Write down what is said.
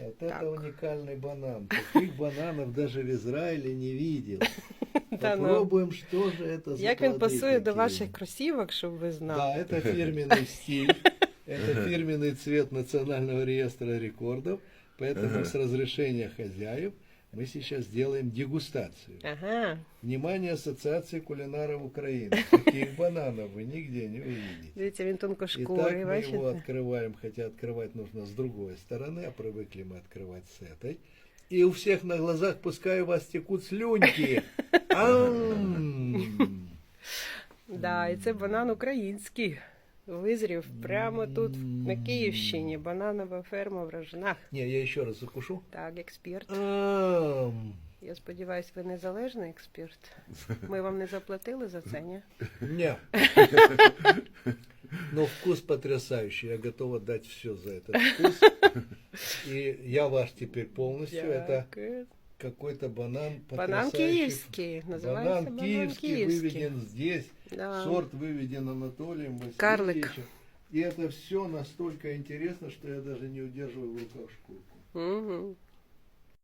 Вот Так. это уникальный банан. Таких бананов даже в Израиле не видел. Та ну. Попробуем, что же это за Як він плоды пасує до такие. ваших кросівок, щоб ви знали. Да, это фирменный стиль. Это фирменный цвет Национального реестра рекордов. Поэтому Ага. с разрешения хозяев мы сейчас сделаем дегустацию. Ага. Внимание Ассоциации кулинаров Украины. Таких бананов вы нигде не увидите. Дивіться, він Итак, тонкошкурий, мы его бачите? открываем, хотя открывать нужно с другой стороны, а привыкли мы открывать с этой. И у всех на глазах пускай у вас текут слюньки. Ам. Да, і це банан український. Визрів прямо тут, на Київщині. Бананова ферма в Рожнах. Не, я еще раз закушу. Так, експерт. Ам. Я сподіваюся, ви незалежний експерт. Ми вам не заплатили за це, ні? Не. Но вкус потрясающий. Я готов отдать все за этот вкус. И я ваш теперь полностью. Это Дякую. какой-то банан Банан потрясающий. київський. Називається Банан банан киевский київський. выведен здесь. Да. Сорт выведен Анатолием Васильевичем. Карлик. И это все настолько интересно, что я даже не удерживаю в руках шкурку. Угу.